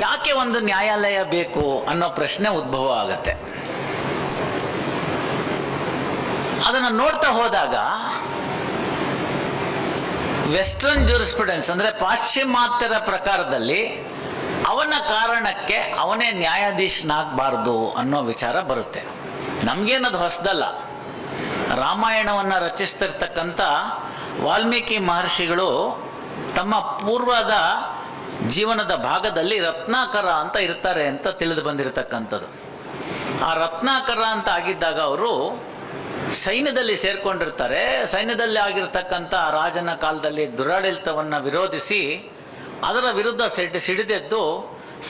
ಯಾಕೆ ಒಂದು ನ್ಯಾಯಾಲಯ ಬೇಕು ಅನ್ನೋ ಪ್ರಶ್ನೆ ಉದ್ಭವ ಆಗತ್ತೆ. ಅದನ್ನು ನೋಡ್ತಾ ಹೋದಾಗ ವೆಸ್ಟರ್ನ್ ಜೂರಿಸ್ಪ್ರೂಡೆನ್ಸ್ ಅಂದರೆ ಪಾಶ್ಚಿಮಾತ್ಯರ ಪ್ರಕಾರದಲ್ಲಿ ಅವನ ಕಾರಣಕ್ಕೆ ಅವನೇ ನ್ಯಾಯಾಧೀಶನಾಗಬಾರ್ದು ಅನ್ನೋ ವಿಚಾರ ಬರುತ್ತೆ. ನಮಗೇನದು ಹೊಸದಲ್ಲ. ರಾಮಾಯಣವನ್ನು ರಚಿಸ್ತಿರ್ತಕ್ಕಂಥ ವಾಲ್ಮೀಕಿ ಮಹರ್ಷಿಗಳು ತಮ್ಮ ಪೂರ್ವದ ಜೀವನದ ಭಾಗದಲ್ಲಿ ರತ್ನಾಕರ ಅಂತ ಇರ್ತಾರೆ ಅಂತ ತಿಳಿದು ಬಂದಿರತಕ್ಕಂಥದ್ದು. ಆ ರತ್ನಾಕರ ಅಂತ ಆಗಿದ್ದಾಗ ಅವರು ಸೈನ್ಯದಲ್ಲಿ ಸೇರ್ಕೊಂಡಿರ್ತಾರೆ. ಸೈನ್ಯದಲ್ಲಿ ಆಗಿರ್ತಕ್ಕಂಥ ರಾಜನ ಕಾಲದಲ್ಲಿ ದುರಾಡಳಿತವನ್ನು ವಿರೋಧಿಸಿ ಅದರ ವಿರುದ್ಧ ಸಿಡಿ, ಸಿಡಿದೆದ್ದು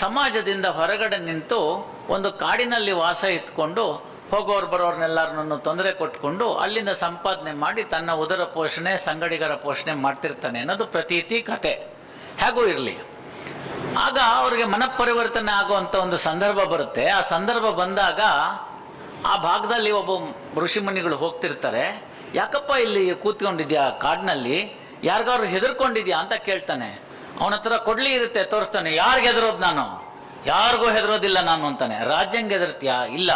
ಸಮಾಜದಿಂದ ಹೊರಗಡೆ ನಿಂತು ಒಂದು ಕಾಡಿನಲ್ಲಿ ವಾಸ ಇತ್ಕೊಂಡು ಹೋಗೋರು ಬರೋರ್ನೆಲ್ಲರನ್ನು ತೊಂದರೆ ಕೊಟ್ಕೊಂಡು ಅಲ್ಲಿಂದ ಸಂಪಾದನೆ ಮಾಡಿ ತನ್ನ ಉದರ ಪೋಷಣೆ, ಸಂಗಡಿಗರ ಪೋಷಣೆ ಮಾಡ್ತಿರ್ತಾನೆ ಅನ್ನೋದು ಪ್ರತೀತಿ ಕತೆ. ಹೇಗೂ ಇರಲಿ? ಆಗ ಅವರಿಗೆ ಮನಪರಿವರ್ತನೆ ಆಗುವಂತ ಒಂದು ಸಂದರ್ಭ ಬರುತ್ತೆ. ಆ ಸಂದರ್ಭ ಬಂದಾಗ ಆ ಭಾಗದಲ್ಲಿ ಒಬ್ಬ ಋಷಿಮುನಿಗಳು ಹೋಗ್ತಿರ್ತಾರೆ. ಯಾಕಪ್ಪ ಇಲ್ಲಿ ಕೂತ್ಕೊಂಡಿದ್ಯಾ ಕಾಡಿನಲ್ಲಿ? ಯಾರಿಗಾದ್ರು ಹೆದರ್ಕೊಂಡಿದ್ಯಾ ಅಂತ ಕೇಳ್ತಾನೆ. ಅವನ ಹತ್ರ ಕೊಡ್ಲಿ ಇರುತ್ತೆ, ತೋರಿಸ್ತಾನೆ, ಯಾರಿಗೆ ಹೆದರೋದು ನಾನು? ಯಾರಿಗೂ ಹೆದರೋದಿಲ್ಲ ನಾನು, ಅಂತಾನೆ. ರಾಜ್ಯಂಗೆ ಹೆದರ್ತೀಯಾ? ಇಲ್ಲ.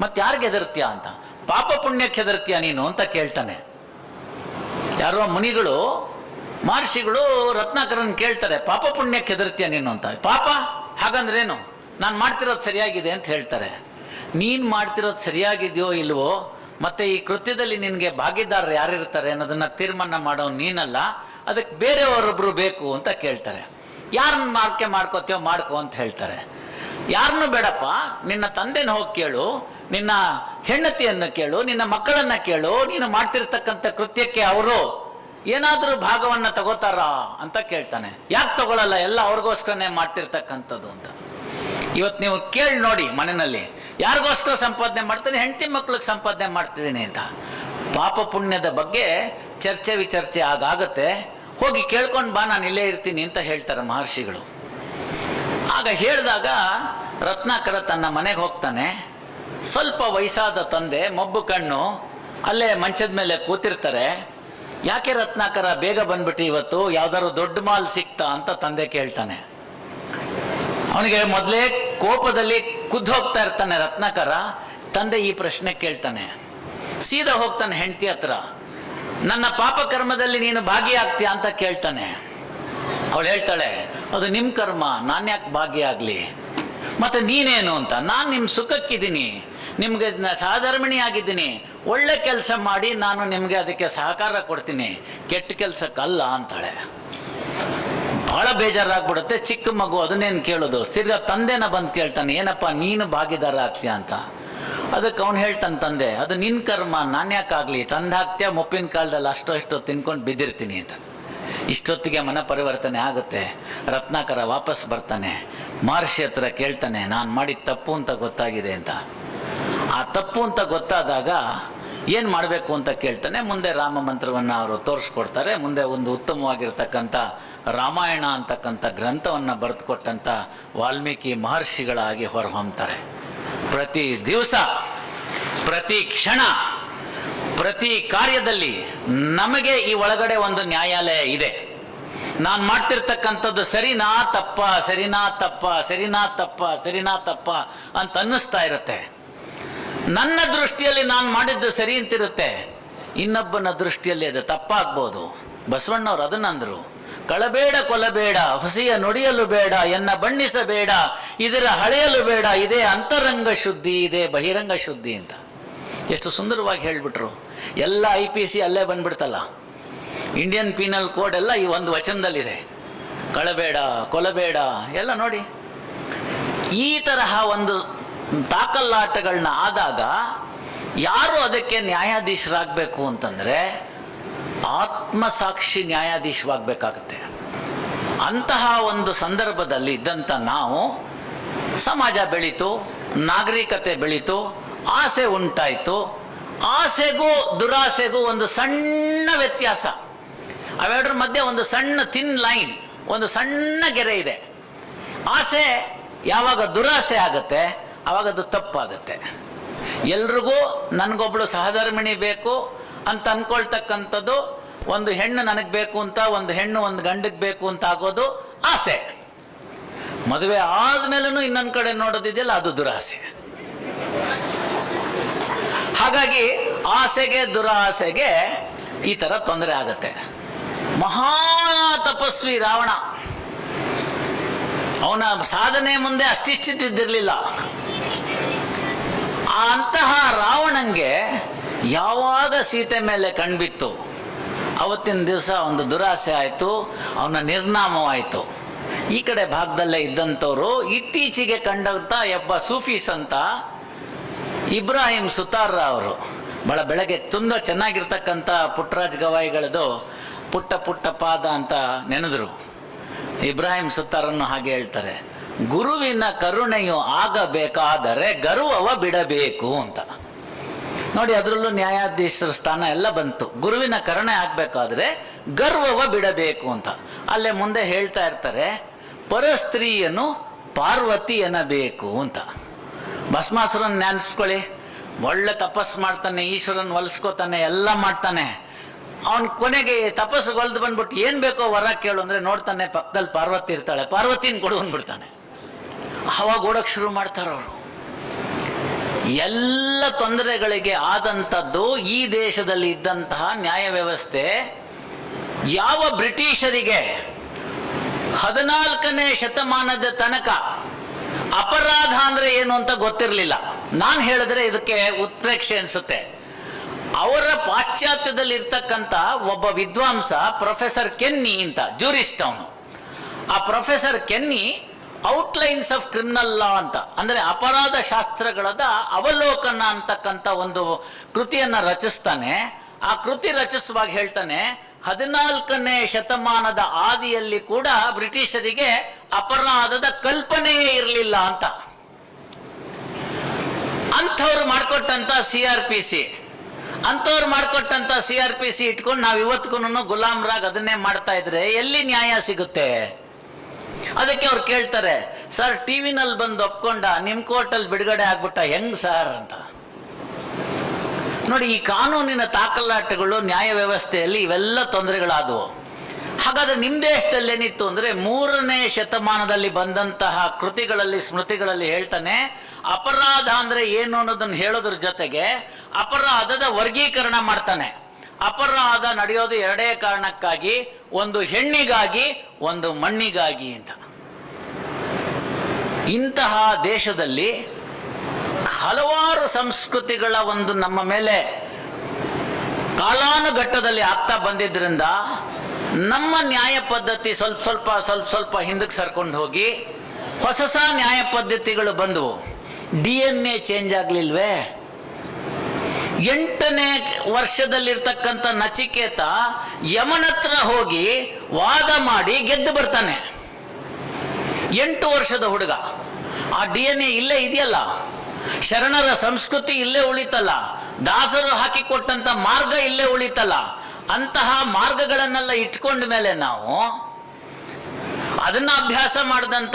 ಮತ್ತೆ ಯಾರಿಗೆ ಹೆದರ್ತೀಯಾ? ಅಂತ. ಪಾಪ ಪುಣ್ಯಕ್ಕೆ ಹೆದರ್ತೀಯ ನೀನು? ಅಂತ ಕೇಳ್ತಾನೆ. ಯಾರೋ ಮುನಿಗಳು ಮಹರ್ಷಿಗಳು ರತ್ನಾಕರನ್ ಕೇಳ್ತಾರೆ, ಪಾಪ ಪುಣ್ಯಕ್ಕೆ ಹೆದರ್ತೀಯ ನೀನು ಅಂತ? ಪಾಪ? ಹಾಗಂದ್ರೇನು? ನಾನು ಮಾಡ್ತಿರೋದು ಸರಿಯಾಗಿದೆ ಅಂತ ಹೇಳ್ತಾರೆ. ನೀನು ಮಾಡ್ತಿರೋದು ಸರಿಯಾಗಿದೆಯೋ ಇಲ್ವೋ? ಮತ್ತೆ ಈ ಕೃತ್ಯದಲ್ಲಿ ನಿನಗೆ ಭಾಗಿದಾರರು ಯಾರಿರ್ತಾರೆ ಅನ್ನೋದನ್ನ ತೀರ್ಮಾನ ಮಾಡೋ ನೀನಲ್ಲ, ಅದಕ್ಕೆ ಬೇರೆಯವರೊಬ್ಬರು ಬೇಕು ಅಂತ ಕೇಳ್ತಾರೆ. ಯಾರನ್ನ ಮಾರ್ಕೆ ಮಾಡ್ಕೋತೀವೋ ಮಾಡ್ಕೋ ಅಂತ ಹೇಳ್ತಾರೆ. ಯಾರನ್ನು ಬೇಡಪ್ಪ, ನಿನ್ನ ತಂದೆನ ಹೋಗಿ ಕೇಳು, ನಿನ್ನ ಹೆಂಡತಿಯನ್ನು ಕೇಳು, ನಿನ್ನ ಮಕ್ಕಳನ್ನ ಕೇಳು, ನೀನು ಮಾಡ್ತಿರ್ತಕ್ಕಂಥ ಕೃತ್ಯಕ್ಕೆ ಅವರು ಏನಾದರೂ ಭಾಗವನ್ನ ತಗೋತಾರ ಅಂತ ಕೇಳ್ತಾನೆ. ಯಾಕೆ ತಗೊಳಲ್ಲ? ಎಲ್ಲ ಅವ್ರಿಗೋಸ್ಕರನೇ ಮಾಡ್ತಿರ್ತಕ್ಕಂಥದ್ದು ಅಂತ. ಇವತ್ತು ನೀವು ಕೇಳಿ ನೋಡಿ ಮನೆಯಲ್ಲಿ. ಯಾರಿಗೋಸ್ಕರ ಸಂಪಾದನೆ ಮಾಡ್ತೀನಿ? ಹೆಂಡತಿ ಮಕ್ಳಿಗೆ ಸಂಪಾದನೆ ಮಾಡ್ತಿದ್ದೀನಿ ಅಂತ. ಪಾಪ ಪುಣ್ಯದ ಬಗ್ಗೆ ಚರ್ಚೆ ವಿಚರ್ಚೆ ಆಗಾಗತ್ತೆ. ಹೋಗಿ ಕೇಳ್ಕೊಂಡು ಬಾ, ನಾನು ಇಲ್ಲೇ ಇರ್ತೀನಿ ಅಂತ ಹೇಳ್ತಾರೆ ಮಹರ್ಷಿಗಳು. ಆಗ ಹೇಳಿದಾಗ ರತ್ನಾಕರ ತನ್ನ ಮನೆಗೆ ಹೋಗ್ತಾನೆ. ಸ್ವಲ್ಪ ವಯಸ್ಸಾದ ತಂದೆ, ಮಬ್ಬು ಕಣ್ಣು, ಅಲ್ಲೇ ಮಂಚದ ಮೇಲೆ ಕೂತಿರ್ತಾರೆ. ಯಾಕೆ ರತ್ನಾಕರ ಬೇಗ ಬಂದ್ಬಿಟ್ಟು ಇವತ್ತು? ಯಾವ್ದಾದ್ರು ದೊಡ್ಡ ಮಾಲ್ ಸಿಕ್ತಾ ಅಂತ ತಂದೆ ಕೇಳ್ತಾನೆ. ಅವನಿಗೆ ಮೊದಲೇ ಕೋಪದಲ್ಲಿ ಕುದ್ದು ಹೋಗ್ತಾ ಇರ್ತಾನೆ ರತ್ನಾಕರ. ತಂದೆ ಈ ಪ್ರಶ್ನೆ ಕೇಳ್ತಾನೆ. ಸೀದಾ ಹೋಗ್ತಾನೆ ಹೆಂಡತಿ ಹತ್ರ. ನನ್ನ ಪಾಪ ಕರ್ಮದಲ್ಲಿ ನೀನು ಭಾಗಿಯಾಗ್ತೀಯ ಅಂತ ಕೇಳ್ತಾನೆ. ಅವಳು ಹೇಳ್ತಾಳೆ, ಅದು ನಿಮ್ಮ ಕರ್ಮ ನಾನು ಯಾಕೆ ಭಾಗಿಯಾಗಲಿ? ಮತ್ತೆ ನೀನೇನು ಅಂತ? ನಾನು ನಿಮ್ಮ ಸುಖಕ್ಕಿದ್ದೀನಿ. ನಿಮಗೆ ಸಾಧರ್ಮಿಣಿ ಆಗಿದ್ದೀನಿ ಒಳ್ಳೆ ಕೆಲಸ ಮಾಡಿ ನಾನು ನಿಮಗೆ ಅದಕ್ಕೆ ಸಹಕಾರ ಕೊಡ್ತೀನಿ. ಕೆಟ್ಟ ಕೆಲಸಕ್ಕಲ್ಲ ಅಂತಾಳೆ. ಬಹಳ ಬೇಜಾರಾಗ್ಬಿಡುತ್ತೆ. ಚಿಕ್ಕ ಮಗು, ಅದನ್ನೇನು ಕೇಳೋದು? ತಿರ್ಗಾ ತಂದೆನ ಬಂದು ಕೇಳ್ತಾನೆ, ಏನಪ್ಪ, ನೀನು ಭಾಗಿದಾರ ಆಗ್ತೀಯ ಅಂತ. ಅದಕ್ಕೆ ಅವ್ನು ಹೇಳ್ತಾನೆ, ತಂದೆ, ಅದು ನಿನ್ನ ಕರ್ಮ, ನಾನು ಯಾಕಾಗಲಿ? ತಂದು ಹಾಕ್ತೀಯ, ಮುಪ್ಪಿನ ಕಾಲದಲ್ಲಿ ಅಷ್ಟೋ ಇಷ್ಟೋ ತಿನ್ಕೊಂಡು ಬಿದ್ದಿರ್ತೀನಿ ಅಂತ. ಇಷ್ಟೊತ್ತಿಗೆ ಮನ ಪರಿವರ್ತನೆ ಆಗುತ್ತೆ. ರತ್ನಾಕರ ವಾಪಸ್ ಬರ್ತಾನೆ. ಮಹರ್ಷಿ ಹತ್ರ ಕೇಳ್ತಾನೆ, ನಾನು ಮಾಡಿದ ತಪ್ಪು ಅಂತ ಗೊತ್ತಾಗಿದೆ ಅಂತ. ಆ ತಪ್ಪು ಅಂತ ಗೊತ್ತಾದಾಗ ಏನು ಮಾಡಬೇಕು ಅಂತ ಕೇಳ್ತಾನೆ, ಮುಂದೆ ರಾಮ ಮಂತ್ರವನ್ನು ಅವರು ತೋರಿಸ್ಕೊಡ್ತಾರೆ, ಮುಂದೆ ಒಂದು ಉತ್ತಮವಾಗಿರ್ತಕ್ಕಂಥ ರಾಮಾಯಣ ಅಂತಕ್ಕಂಥ ಗ್ರಂಥವನ್ನು ಬರೆದುಕೊಟ್ಟಂಥ ವಾಲ್ಮೀಕಿ ಮಹರ್ಷಿಗಳಾಗಿ ಹೊರಹೊಮ್ತಾರೆ. ಪ್ರತಿ ದಿವಸ, ಪ್ರತಿ ಕ್ಷಣ, ಪ್ರತಿ ಕಾರ್ಯದಲ್ಲಿ ನಮಗೆ ಈ ಒಳಗಡೆ ಒಂದು ನ್ಯಾಯಾಲಯ ಇದೆ. ನಾನು ಮಾಡ್ತಿರ್ತಕ್ಕಂಥದ್ದು ಸರಿನಾ ತಪ್ಪ ಸರಿನಾ ತಪ್ಪ ಸರಿನಾ ತಪ್ಪ ಸರಿನಾ ತಪ್ಪ ಅಂತ ಅನ್ನಿಸ್ತಾ ಇರುತ್ತೆ. ನನ್ನ ದೃಷ್ಟಿಯಲ್ಲಿ ನಾನು ಮಾಡಿದ್ದು ಸರಿ ಅಂತಿರುತ್ತೆ. ಇನ್ನೊಬ್ಬನ ದೃಷ್ಟಿಯಲ್ಲಿ ಅದು ತಪ್ಪಾಗ್ಬೋದು. ಬಸವಣ್ಣವ್ರು ಅದನ್ನಂದರು ಕಳಬೇಡ ಕೊಲಬೇಡ, ಹೊಸಿಯ ನುಡಿಯಲು ಬೇಡ, ಎನ್ನ ಬಣ್ಣಿಸಬೇಡ ಇದರ ಹಳೆಯಲು ಬೇಡ, ಇದೇ ಅಂತರಂಗ ಶುದ್ಧಿ, ಇದೇ ಬಹಿರಂಗ ಶುದ್ಧಿ ಅಂತ. ಎಷ್ಟು ಸುಂದರವಾಗಿ ಹೇಳ್ಬಿಟ್ರು. ಎಲ್ಲ ಐ ಪಿ ಸಿ ಅಲ್ಲೇ ಬಂದ್ಬಿಡ್ತಲ್ಲ. ಇಂಡಿಯನ್ ಪೀನಲ್ ಕೋಡ್ ಎಲ್ಲ ಈ ಒಂದು ವಚನದಲ್ಲಿದೆ. ಕಳಬೇಡ, ಕೊಲಬೇಡ ಎಲ್ಲ ನೋಡಿ. ಈ ತರಹ ಒಂದು ತಾಕಲ್ಲಾಟಗಳನ್ನ ಆದಾಗ ಯಾರು ಅದಕ್ಕೆ ನ್ಯಾಯಾಧೀಶರಾಗಬೇಕು ಅಂತಂದರೆ ಆತ್ಮಸಾಕ್ಷಿ ನ್ಯಾಯಾಧೀಶವಾಗಬೇಕಾಗತ್ತೆ. ಅಂತಹ ಒಂದು ಸಂದರ್ಭದಲ್ಲಿ ಇದ್ದಂಥ ನಾವು ಸಮಾಜ ಬೆಳೀತು, ನಾಗರಿಕತೆ ಬೆಳೀತು, ಆಸೆ ಉಂಟಾಯಿತು. ಆಸೆಗೂ ದುರಾಸೆಗೂ ಒಂದು ಸಣ್ಣ ವ್ಯತ್ಯಾಸ. ಅವೆರಡರ ಮಧ್ಯೆ ಒಂದು ಸಣ್ಣ ತಿನ್ ಲೈನ್ ಒಂದು ಸಣ್ಣ ಗೆರೆ ಇದೆ. ಆಸೆ ಯಾವಾಗ ದುರಾಸೆ ಆಗುತ್ತೆ ಆವಾಗ ಅದು ತಪ್ಪಾಗುತ್ತೆ. ಎಲ್ರಿಗೂ ನನಗೊಬ್ಳು ಸಹಧರ್ಮಿಣಿ ಬೇಕು ಅಂತ ಅಂದ್ಕೊಳ್ತಕ್ಕಂಥದ್ದು ಒಂದು ಹೆಣ್ಣು ನನಗೆ ಬೇಕು ಅಂತ, ಒಂದು ಹೆಣ್ಣು ಒಂದು ಗಂಡಕ್ಕೆ ಬೇಕು ಅಂತ ಆಗೋದು ಆಸೆ. ಮದುವೆ ಆದ್ಮೇಲೂ ಇನ್ನೊಂದು ಕಡೆ ನೋಡೋದಿದೆಯಲ್ಲ ಅದು ದುರಾಸೆ. ಹಾಗಾಗಿ ಆಸೆಗೆ ದುರಾಸೆಗೆ ಈ ತರ ತೊಂದರೆ ಆಗತ್ತೆ. ಮಹಾ ತಪಸ್ವಿ ರಾವಣ. ಅವನ ಸಾಧನೆ ಮುಂದೆ ಅಷ್ಟಿಷ್ಟಿದ್ದಿರಲಿಲ್ಲ. ಅಂತಹ ರಾವಣಂಗೆ ಯಾವಾಗ ಸೀತೆ ಮೇಲೆ ಕಣ್ಬಿತ್ತು? ಅವತ್ತಿನ ದಿವಸ ಒಂದು ದುರಾಸೆ ಆಯಿತು, ಅವನ ನಿರ್ನಾಮವಾಯಿತು. ಈ ಕಡೆ ಭಾಗದಲ್ಲೇ ಇದ್ದಂಥವ್ರು ಇತ್ತೀಚೆಗೆ ಕಂಡಂಥ ಒಬ್ಬ ಸೂಫೀಸ್ ಅಂತ ಇಬ್ರಾಹಿಂ ಸುತಾರ ಅವರು. ಬಹಳ ಬೆಳಗ್ಗೆ ತುಂಬ ಚೆನ್ನಾಗಿರ್ತಕ್ಕಂಥ ಪುಟ್ಟರಾಜ್ ಗವಾಯಿಗಳದು ಪುಟ್ಟ ಪುಟ್ಟ ಪಾದ ಅಂತ ನೆನೆದ್ರು. ಇಬ್ರಾಹಿಂ ಸುತ್ತಾರನ್ನು ಹಾಗೆ ಹೇಳ್ತಾರೆ. ಗುರುವಿನ ಕರುಣೆಯು ಆಗಬೇಕಾದರೆ ಗರ್ವವ ಬಿಡಬೇಕು ಅಂತ. ನೋಡಿ, ಅದರಲ್ಲೂ ನ್ಯಾಯಾಧೀಶರ ಸ್ಥಾನ ಎಲ್ಲ ಬಂತು. ಗುರುವಿನ ಕರುಣೆ ಆಗಬೇಕಾದ್ರೆ ಗರ್ವವ ಬಿಡಬೇಕು ಅಂತ. ಅಲ್ಲೇ ಮುಂದೆ ಹೇಳ್ತಾ ಇರ್ತಾರೆ ಪರಸ್ತ್ರೀಯನ್ನು ಪಾರ್ವತಿ ಎನ್ನಬೇಕು ಅಂತ. ಭಸ್ಮಾಸುರನ್ ನೆನೆಸ್ಕೊಳ್ಳಿ ಒಳ್ಳೆ ತಪಸ್ಸು ಮಾಡ್ತಾನೆ, ಈಶ್ವರನ್ ಒಲಿಸ್ಕೋತಾನೆ, ಎಲ್ಲ ಮಾಡ್ತಾನೆ. ಅವನ್ ಕೊನೆಗೆ ತಪಸ್ಸು ಹೊಲ್ದು ಬಂದ್ಬಿಟ್ಟು ಏನು ಬೇಕೋ ವರ ಕೇಳು ಅಂದರೆ ನೋಡ್ತಾನೆ ಪಕ್ಕದಲ್ಲಿ ಪಾರ್ವತಿ ಇರ್ತಾಳೆ. ಪಾರ್ವತಿನ ಕೊಡು ಅಂದ್ಬಿಡ್ತಾನೆ. ಅವಾಗ ಓಡಕ್ ಶುರು ಮಾಡ್ತಾರವರು ಎಲ್ಲ ತೊಂದರೆಗಳಿಗೆ ಆದಂಥದ್ದು ಈ ದೇಶದಲ್ಲಿ ಇದ್ದಂತಹ ನ್ಯಾಯ ವ್ಯವಸ್ಥೆ ಯಾವ ಬ್ರಿಟಿಷರಿಗೆ ಹದಿನಾಲ್ಕನೇ ಶತಮಾನದ ತನಕ ಅಪರಾಧ ಅಂದ್ರೆ ಏನು ಅಂತ ಗೊತ್ತಿರಲಿಲ್ಲ. ನಾನು ಹೇಳಿದ್ರೆ ಇದಕ್ಕೆ ಉತ್ಪ್ರೇಕ್ಷೆ ಅನಿಸುತ್ತೆ. ಅವರ ಪಾಶ್ಚಾತ್ಯದಲ್ಲಿ ಇರ್ತಕ್ಕಂಥ ಒಬ್ಬ ವಿದ್ವಾಂಸ ಪ್ರೊಫೆಸರ್ ಕೆನ್ನಿ ಅಂತ, ಜೂರಿಸ್ಟ್ ಅವನು. ಆ professor Kenny outlines of criminal law ಅಂತ. ಅಂದ್ರೆ ಅಪರಾಧ ಶಾಸ್ತ್ರಗಳದ ಅವಲೋಕನ ಅಂತಕ್ಕಂಥ ಒಂದು ಕೃತಿಯನ್ನ ರಚಿಸ್ತಾನೆ. ಆ ಕೃತಿ ರಚಿಸುವಾಗ ಹೇಳ್ತಾನೆ, ಹದಿನಾಲ್ಕನೇ ಶತಮಾನದ ಆದಿಯಲ್ಲಿ ಕೂಡ ಬ್ರಿಟಿಷರಿಗೆ ಅಪರಾಧದ ಕಲ್ಪನೆಯೇ ಇರಲಿಲ್ಲ ಅಂತ. ಅಂಥವ್ರು ಮಾಡಿಕೊಟ್ಟಂತ ಸಿ ಆರ್ ಪಿ ಸಿ. ಅಂಥವ್ರು ಮಾಡಿಕೊಟ್ಟಂತ ಸಿ ಆರ್ ಪಿ ಸಿ ಇಟ್ಕೊಂಡು ನಾವು ಇವತ್ತಿಗೂ ಗುಲಾಮ್ರಾಗ್ ಅದನ್ನೇ ಮಾಡ್ತಾ ಇದ್ರೆ ಎಲ್ಲಿ ನ್ಯಾಯ ಸಿಗುತ್ತೆ? ಅದಕ್ಕೆ ಅವ್ರು ಕೇಳ್ತಾರೆ, ಸರ್, ಟಿವಿನಲ್ಲಿ ಬಂದು ಒಪ್ಕೊಂಡ, ನಿಮ್ ಕೋರ್ಟಲ್ಲಿ ಬಿಡುಗಡೆ ಆಗ್ಬಿಟ್ಟ ಹೆಂಗ್ ಸರ್? ಅಂತ. ನೋಡಿ, ಈ ಕಾನೂನಿನ ತಾಕಲಾಟಗಳು ನ್ಯಾಯ ವ್ಯವಸ್ಥೆಯಲ್ಲಿ ಇವೆಲ್ಲ ತೊಂದರೆಗಳಾದವು. ಹಾಗಾದ್ರೆ ನಿಮ್ಮ ದೇಶದಲ್ಲಿ ಏನಿತ್ತು ಅಂದ್ರೆ, ಮೂರನೇ ಶತಮಾನದಲ್ಲಿ ಬಂದಂತಹ ಕೃತಿಗಳಲ್ಲಿ, ಸ್ಮೃತಿಗಳಲ್ಲಿ ಹೇಳ್ತಾನೆ, ಅಪರಾಧ ಅಂದ್ರೆ ಏನು ಅನ್ನೋದನ್ನ ಹೇಳೋದ್ರ ಜೊತೆಗೆ ಅಪರಾಧದ ವರ್ಗೀಕರಣ ಮಾಡ್ತಾನೆ. ಅಪರಾಧ ನಡೆಯೋದು ಎರಡೇ ಕಾರಣಕ್ಕಾಗಿ, ಒಂದು ಹೆಣ್ಣಿಗಾಗಿ, ಒಂದು ಮಣ್ಣಿಗಾಗಿ ಅಂತ. ಇಂತಹ ದೇಶದಲ್ಲಿ ಹಲವಾರು ಸಂಸ್ಕೃತಿಗಳ ಒಂದು ನಮ್ಮ ಮೇಲೆ ಕಾಲಾನುಘಟ್ಟದಲ್ಲಿ ಆಗ್ತಾ ಬಂದಿದ್ದರಿಂದ ನಮ್ಮ ನ್ಯಾಯ ಪದ್ಧತಿ ಸ್ವಲ್ಪ ಸ್ವಲ್ಪ ಸ್ವಲ್ಪ ಸ್ವಲ್ಪ ಹಿಂದಕ್ಕೆ ಸರ್ಕೊಂಡು ಹೋಗಿ ಹೊಸ ಹೊಸ ನ್ಯಾಯ ಪದ್ಧತಿಗಳು ಬಂದವು. ಡಿ ಎನ್ ಎ ಚೇಂಜ್ ಆಗ್ಲಿಲ್ವೇ? ಎಂಟನೇ ವರ್ಷದಲ್ಲಿರ್ತಕ್ಕಂಥ ನಚಿಕೇತ ಯಮನತ್ರ ಹೋಗಿ ವಾದ ಮಾಡಿ ಗೆದ್ದು ಬರ್ತಾನೆ. ಎಂಟು ವರ್ಷದ ಹುಡುಗ. ಆ ಡಿ ಎನ್ ಎ ಇಲ್ಲೇ ಇದೆಯಲ್ಲ? ಶರಣರ ಸಂಸ್ಕೃತಿ ಇಲ್ಲೇ ಉಳಿತಲ್ಲ. ದಾಸರು ಹಾಕಿಕೊಟ್ಟಂತ ಮಾರ್ಗ ಇಲ್ಲೇ ಉಳಿತಲ್ಲ. ಅಂತಹ ಮಾರ್ಗಗಳನ್ನೆಲ್ಲ ಇಟ್ಕೊಂಡ ಮೇಲೆ ನಾವು ಅದನ್ನ ಅಭ್ಯಾಸ ಮಾಡಿದಂತ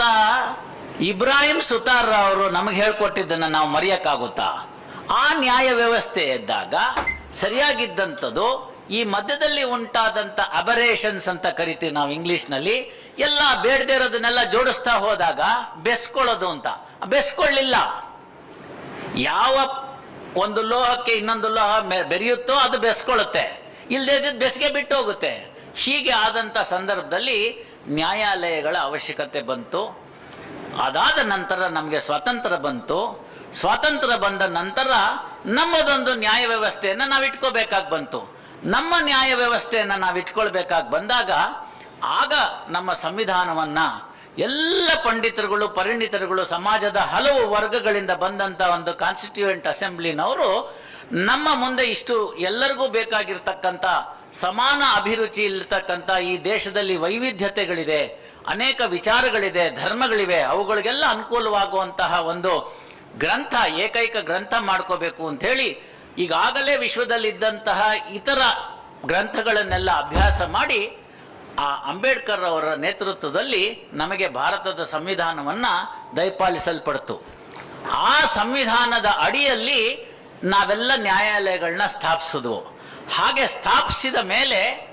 ಇಬ್ರಾಹಿಂ ಸುತಾರ್ ಅವರು ನಮಗೆ ಹೇಳ್ಕೊಟ್ಟಿದ್ದನ್ನು ನಾವು ಮರೆಯಕ್ಕಾಗುತ್ತಾ? ಆ ನ್ಯಾಯ ವ್ಯವಸ್ಥೆ ಇದ್ದಾಗ ಸರಿಯಾಗಿದ್ದಂಥದ್ದು, ಈ ಮಧ್ಯದಲ್ಲಿ ಉಂಟಾದಂಥ ಅಬರೇಷನ್ಸ್ ಅಂತ ಕರಿತೀವಿ ನಾವು ಇಂಗ್ಲೀಷ್ನಲ್ಲಿ, ಎಲ್ಲ ಬೇಡದೇ ಇರೋದನ್ನೆಲ್ಲ ಜೋಡಿಸ್ತಾ ಹೋದಾಗ ಬೆಸ್ಕೊಳ್ಳೋದು ಅಂತ. ಬೆಸ್ಕೊಳ್ಳಿಲ್ಲ. ಯಾವ ಒಂದು ಲೋಹಕ್ಕೆ ಇನ್ನೊಂದು ಲೋಹ ಬೆರೆಯುತ್ತೋ ಅದು ಬೆಸ್ಕೊಳ್ಳುತ್ತೆ. ಇಲ್ಲದೆ ಬೆಸ್ಗೆ ಬಿಟ್ಟು ಹೋಗುತ್ತೆ. ಹೀಗೆ ಆದಂಥ ಸಂದರ್ಭದಲ್ಲಿ ನ್ಯಾಯಾಲಯಗಳ ಅವಶ್ಯಕತೆ ಬಂತು. ಅದಾದ ನಂತರ ನಮಗೆ ಸ್ವಾತಂತ್ರ್ಯ ಬಂತು. ಸ್ವಾತಂತ್ರ್ಯ ಬಂದ ನಂತರ ನಮ್ಮದೊಂದು ನ್ಯಾಯ ವ್ಯವಸ್ಥೆಯನ್ನು ನಾವು ಇಟ್ಕೋಬೇಕಾಗಿ ಬಂತು. ನಮ್ಮ ನ್ಯಾಯ ವ್ಯವಸ್ಥೆಯನ್ನು ನಾವು ಇಟ್ಕೊಳ್ಬೇಕಾಗಿ ಬಂದಾಗ ಆಗ ನಮ್ಮ ಸಂವಿಧಾನವನ್ನ ಎಲ್ಲ ಪಂಡಿತರುಗಳು, ಪರಿಣಿತರುಗಳು, ಸಮಾಜದ ಹಲವು ವರ್ಗಗಳಿಂದ ಬಂದಂತ ಒಂದು ಕಾನ್ಸ್ಟಿಟ್ಯೂಯೆಂಟ್ ಅಸೆಂಬ್ಲಿನವರು ನಮ್ಮ ಮುಂದೆ ಇಷ್ಟು ಎಲ್ಲರಿಗೂ ಬೇಕಾಗಿರ್ತಕ್ಕಂಥ ಸಮಾನ ಅಭಿರುಚಿ ಇರ್ತಕ್ಕಂಥ ಈ ದೇಶದಲ್ಲಿ ವೈವಿಧ್ಯತೆಗಳಿದೆ, ಅನೇಕ ವಿಚಾರಗಳಿದೆ, ಧರ್ಮಗಳಿವೆ, ಅವುಗಳಿಗೆಲ್ಲ ಅನುಕೂಲವಾಗುವಂತಹ ಒಂದು ಗ್ರಂಥ, ಏಕೈಕ ಗ್ರಂಥ ಮಾಡ್ಕೋಬೇಕು ಅಂತ ಹೇಳಿ ಈಗಾಗಲೇ ವಿಶ್ವದಲ್ಲಿದ್ದಂತಹ ಇತರ ಗ್ರಂಥಗಳನ್ನೆಲ್ಲ ಅಭ್ಯಾಸ ಮಾಡಿ ಆ ಅಂಬೇಡ್ಕರ್ ಅವರ ನೇತೃತ್ವದಲ್ಲಿ ನಮಗೆ ಭಾರತದ ಸಂವಿಧಾನವನ್ನ ದಯಪಾಲಿಸಲ್ಪಡ್ತು. ಆ ಸಂವಿಧಾನದ ಅಡಿಯಲ್ಲಿ ನಾವೆಲ್ಲ ನ್ಯಾಯಾಲಯಗಳನ್ನ ಸ್ಥಾಪಿಸಿದ್ವು. ಹಾಗೆ ಸ್ಥಾಪಿಸಿದ ಮೇಲೆ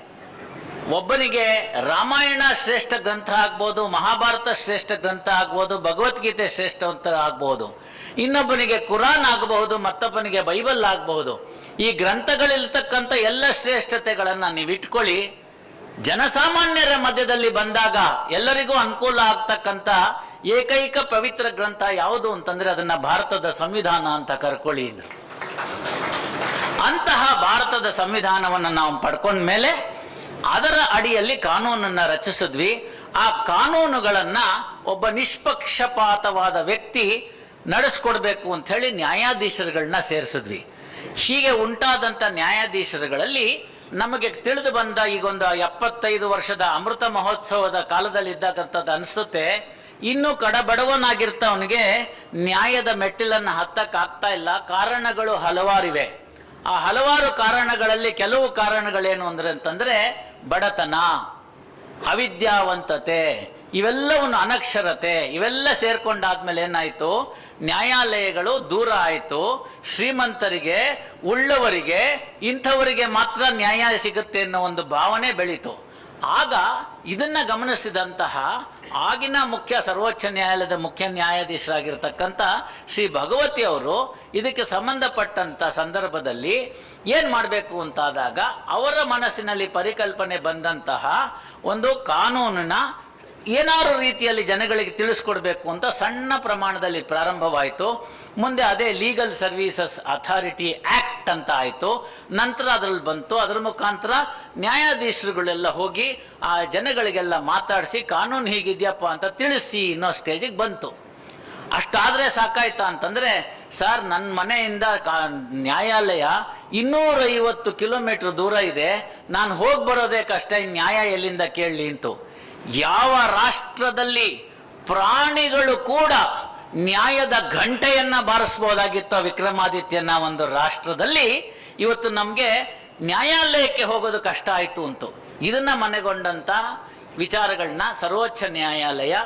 ಒಬ್ಬನಿಗೆ ರಾಮಾಯಣ ಶ್ರೇಷ್ಠ ಗ್ರಂಥ ಆಗ್ಬೋದು, ಮಹಾಭಾರತ ಶ್ರೇಷ್ಠ ಗ್ರಂಥ ಆಗ್ಬೋದು, ಭಗವದ್ಗೀತೆ ಶ್ರೇಷ್ಠ ಅಂತ ಆಗ್ಬೋದು. ಇನ್ನೊಬ್ಬನಿಗೆ ಕುರಾನ್ ಆಗಬಹುದು, ಮತ್ತೊಬ್ಬನಿಗೆ ಬೈಬಲ್ ಆಗಬಹುದು. ಈ ಗ್ರಂಥಗಳಿರ್ತಕ್ಕಂಥ ಎಲ್ಲ ಶ್ರೇಷ್ಠತೆಗಳನ್ನು ನೀವು ಇಟ್ಕೊಳ್ಳಿ. ಜನಸಾಮಾನ್ಯರ ಮಧ್ಯದಲ್ಲಿ ಬಂದಾಗ ಎಲ್ಲರಿಗೂ ಅನುಕೂಲ ಆಗ್ತಕ್ಕಂಥ ಏಕೈಕ ಪವಿತ್ರ ಗ್ರಂಥ ಯಾವುದು ಅಂತಂದ್ರೆ ಅದನ್ನ ಭಾರತದ ಸಂವಿಧಾನ ಅಂತ ಕರ್ಕೊಳ್ಳಿ ಇದ್ರು ಅಂತಹ ಭಾರತದ ಸಂವಿಧಾನವನ್ನು ನಾವು ಪಡ್ಕೊಂಡ ಮೇಲೆ ಅದರ ಅಡಿಯಲ್ಲಿ ಕಾನೂನನ್ನ ರಚಿಸಿದ್ವಿ. ಆ ಕಾನೂನುಗಳನ್ನ ಒಬ್ಬ ನಿಷ್ಪಕ್ಷಪಾತವಾದ ವ್ಯಕ್ತಿ ನಡೆಸ್ಕೊಡ್ಬೇಕು ಅಂತ ಹೇಳಿ ನ್ಯಾಯಾಧೀಶರುಗಳನ್ನ ಸೇರಿಸಿದ್ವಿ. ಹೀಗೆ ಉಂಟಾದಂಥ ನ್ಯಾಯಾಧೀಶರುಗಳಲ್ಲಿ ನಮಗೆ ತಿಳಿದು ಬಂದ ಈಗೊಂದು ಎಪ್ಪತ್ತೈದು ವರ್ಷದ ಅಮೃತ ಮಹೋತ್ಸವದ ಕಾಲದಲ್ಲಿ ಇದ್ದಾಗಂಥದ್ದು ಅನಿಸುತ್ತೆ. ಇನ್ನೂ ಕಡಬಡವನಾಗಿರ್ತವನಿಗೆ ನ್ಯಾಯದ ಮೆಟ್ಟಿಲನ್ನು ಹತ್ತಕ್ಕಾಗ್ತಾ ಇಲ್ಲ. ಕಾರಣಗಳು ಹಲವಾರಿವೆ. ಆ ಹಲವಾರು ಕಾರಣಗಳಲ್ಲಿ ಕೆಲವು ಕಾರಣಗಳೇನು ಅಂದ್ರೆ ಅಂತಂದ್ರೆ ಬಡತನ, ಅವಿದ್ಯಾವಂತತೆ ಇವೆಲ್ಲವನ್ನು ಅನಕ್ಷರತೆ, ಇವೆಲ್ಲ ಸೇರ್ಕೊಂಡಾದ್ಮೇಲೆ ಏನಾಯ್ತು? ನ್ಯಾಯಾಲಯಗಳು ದೂರ ಆಯಿತು. ಶ್ರೀಮಂತರಿಗೆ, ಉಳ್ಳವರಿಗೆ, ಇಂಥವರಿಗೆ ಮಾತ್ರ ನ್ಯಾಯ ಸಿಗುತ್ತೆ ಅನ್ನೋ ಒಂದು ಭಾವನೆ ಬೆಳೀತು. ಆಗ ಇದನ್ನ ಗಮನಿಸಿದಂತಹ ಆಗಿನ ಮುಖ್ಯ, ಸರ್ವೋಚ್ಚ ನ್ಯಾಯಾಲಯದ ಮುಖ್ಯ ನ್ಯಾಯಾಧೀಶರಾಗಿರ್ತಕ್ಕಂಥ ಶ್ರೀ ಭಗವತಿ ಅವರು ಇದಕ್ಕೆ ಸಂಬಂಧಪಟ್ಟಂತ ಸಂದರ್ಭದಲ್ಲಿ ಏನು ಮಾಡಬೇಕು ಅಂತಾದಾಗ ಅವರ ಮನಸ್ಸಿನಲ್ಲಿ ಪರಿಕಲ್ಪನೆ ಬಂದಂತಹ ಒಂದು ಕಾನೂನಿನ ಏನಾರು ರೀತಿಯಲ್ಲಿ ಜನಗಳಿಗೆ ತಿಳಿಸ್ಕೊಡ್ಬೇಕು ಅಂತ ಸಣ್ಣ ಪ್ರಮಾಣದಲ್ಲಿ ಪ್ರಾರಂಭವಾಯಿತು. ಮುಂದೆ ಅದೇ ಲೀಗಲ್ ಸರ್ವೀಸಸ್ ಅಥಾರಿಟಿ ಆಕ್ಟ್ ಅಂತ ಆಯಿತು. ನಂತರ ಅದರಲ್ಲಿ ಬಂತು. ಅದರ ಮುಖಾಂತರ ನ್ಯಾಯಾಧೀಶರುಗಳೆಲ್ಲ ಹೋಗಿ ಆ ಜನಗಳಿಗೆಲ್ಲ ಮಾತಾಡಿಸಿ ಕಾನೂನು ಹೀಗಿದೆಯಪ್ಪ ಅಂತ ತಿಳಿಸಿ ಇನ್ನೋ ಸ್ಟೇಜಿಗೆ ಬಂತು. ಅಷ್ಟಾದರೆ ಸಾಕಾಯ್ತಾ ಅಂತಂದರೆ, ಸರ್ ನನ್ನ ಮನೆಯಿಂದ ಕಾ, ನ್ಯಾಯಾಲಯ ಇನ್ನೂರೈವತ್ತು ಕಿಲೋಮೀಟ್ರ್ ದೂರ ಇದೆ. ನಾನು ಹೋಗಿ ಬರೋದೇ ಕಷ್ಟ. ನ್ಯಾಯ ಎಲ್ಲಿಂದ ಕೇಳಲಿ ಅಂತು. ಯಾವ ರಾಷ್ಟ್ರದಲ್ಲಿ ಪ್ರಾಣಿಗಳು ಕೂಡ ನ್ಯಾಯದ ಘಂಟೆಯನ್ನು ಬಾರಿಸ್ಬೋದಾಗಿತ್ತು ವಿಕ್ರಮಾದಿತ್ಯನ ಒಂದು ರಾಷ್ಟ್ರದಲ್ಲಿ ಇವತ್ತು ನಮಗೆ ನ್ಯಾಯಾಲಯಕ್ಕೆ ಹೋಗೋದು ಕಷ್ಟ ಆಯಿತು ಅಂತು. ಇದನ್ನ ಮನೆಗೊಂಡಂತ ವಿಚಾರಗಳನ್ನ ಸರ್ವೋಚ್ಚ ನ್ಯಾಯಾಲಯ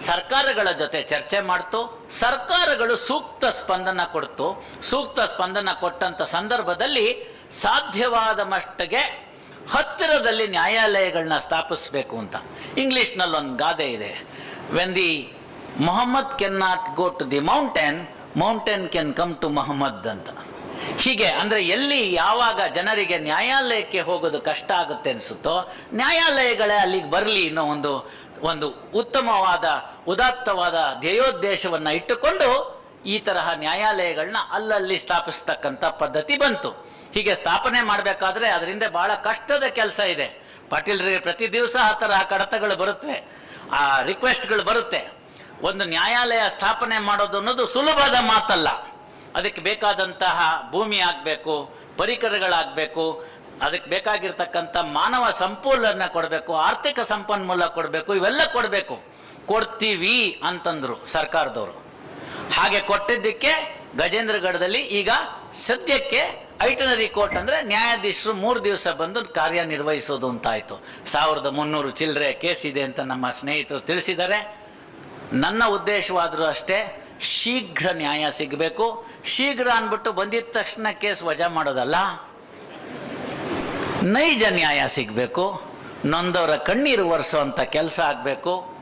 ಸರ್ಕಾರಗಳ ಜೊತೆ ಚರ್ಚೆ ಮಾಡ್ತು. ಸರ್ಕಾರಗಳು ಸೂಕ್ತ ಸ್ಪಂದನ ಕೊಡ್ತು. ಸೂಕ್ತ ಸ್ಪಂದನ ಕೊಟ್ಟಂತ ಸಂದರ್ಭದಲ್ಲಿ ಸಾಧ್ಯವಾದ ಮಟ್ಟಿಗೆ ಹತ್ತಿರದಲ್ಲಿ ನ್ಯಾಯಾಲಯಗಳನ್ನ ಸ್ಥಾಪಿಸಬೇಕು ಅಂತ. ಇಂಗ್ಲೀಷ್ನಲ್ಲಿ ಒಂದು ಗಾದೆ ಇದೆ. When the Mohammed can not go to the mountain mountain can come to Mohammed ಅಂತ. ಹೀಗೆ ಅಂದರೆ ಎಲ್ಲಿ ಯಾವಾಗ ಜನರಿಗೆ ನ್ಯಾಯಾಲಯಕ್ಕೆ ಹೋಗೋದು ಕಷ್ಟ ಆಗುತ್ತೆ ಅನಿಸುತ್ತೋ, ನ್ಯಾಯಾಲಯಗಳೇ ಅಲ್ಲಿಗೆ ಬರಲಿ ಅನ್ನೋ ಒಂದು ಒಂದು ಉತ್ತಮವಾದ, ಉದಾತ್ತವಾದ ಧ್ಯೇಯೋದ್ದೇಶವನ್ನು ಇಟ್ಟುಕೊಂಡು ಈ ತರಹ ನ್ಯಾಯಾಲಯಗಳನ್ನ ಅಲ್ಲಲ್ಲಿ ಸ್ಥಾಪಿಸ್ತಕ್ಕಂಥ ಪದ್ಧತಿ ಬಂತು. ಹೀಗೆ ಸ್ಥಾಪನೆ ಮಾಡಬೇಕಾದ್ರೆ ಅದರಿಂದ ಬಹಳ ಕಷ್ಟದ ಕೆಲಸ ಇದೆ. ಪಾಟೀಲ್ರಿಗೆ ಪ್ರತಿ ದಿವಸ ಆ ಥರ ಕಡತಗಳು ಬರುತ್ತೆ. ಆ ರಿಕ್ವೆಸ್ಟ್ಗಳು ಬರುತ್ತೆ. ಒಂದು ನ್ಯಾಯಾಲಯ ಸ್ಥಾಪನೆ ಮಾಡೋದು ಅನ್ನೋದು ಸುಲಭದ ಮಾತಲ್ಲ. ಅದಕ್ಕೆ ಬೇಕಾದಂತಹ ಭೂಮಿ ಆಗಬೇಕು, ಪರಿಕರಗಳಾಗಬೇಕು, ಅದಕ್ಕೆ ಬೇಕಾಗಿರ್ತಕ್ಕಂಥ ಮಾನವ ಸಂಪೂಲನ ಕೊಡಬೇಕು, ಆರ್ಥಿಕ ಸಂಪನ್ಮೂಲ ಕೊಡಬೇಕು, ಇವೆಲ್ಲ ಕೊಡಬೇಕು. ಕೊಡ್ತೀವಿ ಅಂತಂದ್ರು ಸರ್ಕಾರದವರು. ಹಾಗೆ ಕೊಟ್ಟಿದ್ದಕ್ಕೆ ಗಜೇಂದ್ರಗಢದಲ್ಲಿ ಈಗ ಸದ್ಯಕ್ಕೆ ಐಟನರಿ ಕೋರ್ಟ್ ಅಂದ್ರೆ ನ್ಯಾಯಾಧೀಶರು ಮೂರು ದಿವಸ ಬಂದು ಕಾರ್ಯನಿರ್ವಹಿಸೋದು ಅಂತ ಆಯ್ತು ಸಾವಿರದ ಮುನ್ನೂರು ಚಿಲ್ಲರೆ ಕೇಸ್ ಇದೆ ಅಂತ ನಮ್ಮ ಸ್ನೇಹಿತರು ತಿಳಿಸಿದ್ದಾರೆ. ನನ್ನ ಉದ್ದೇಶವಾದರೂ ಅಷ್ಟೇ, ಶೀಘ್ರ ನ್ಯಾಯ ಸಿಗಬೇಕು. ಶೀಘ್ರ ಅಂದ್ಬಿಟ್ಟು ಬಂದಿದ ತಕ್ಷಣ ಕೇಸ್ ವಜಾ ಮಾಡೋದಲ್ಲ? ನೈಜ ನ್ಯಾಯ ಸಿಗಬೇಕು. ನೊಂದವರ ಕಣ್ಣೀರು ಒರೆಸುವಂಥ ಕೆಲಸ ಆಗಬೇಕು.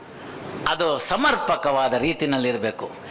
ಅದು ಸಮರ್ಪಕವಾದ ರೀತಿನಲ್ಲಿರಬೇಕು.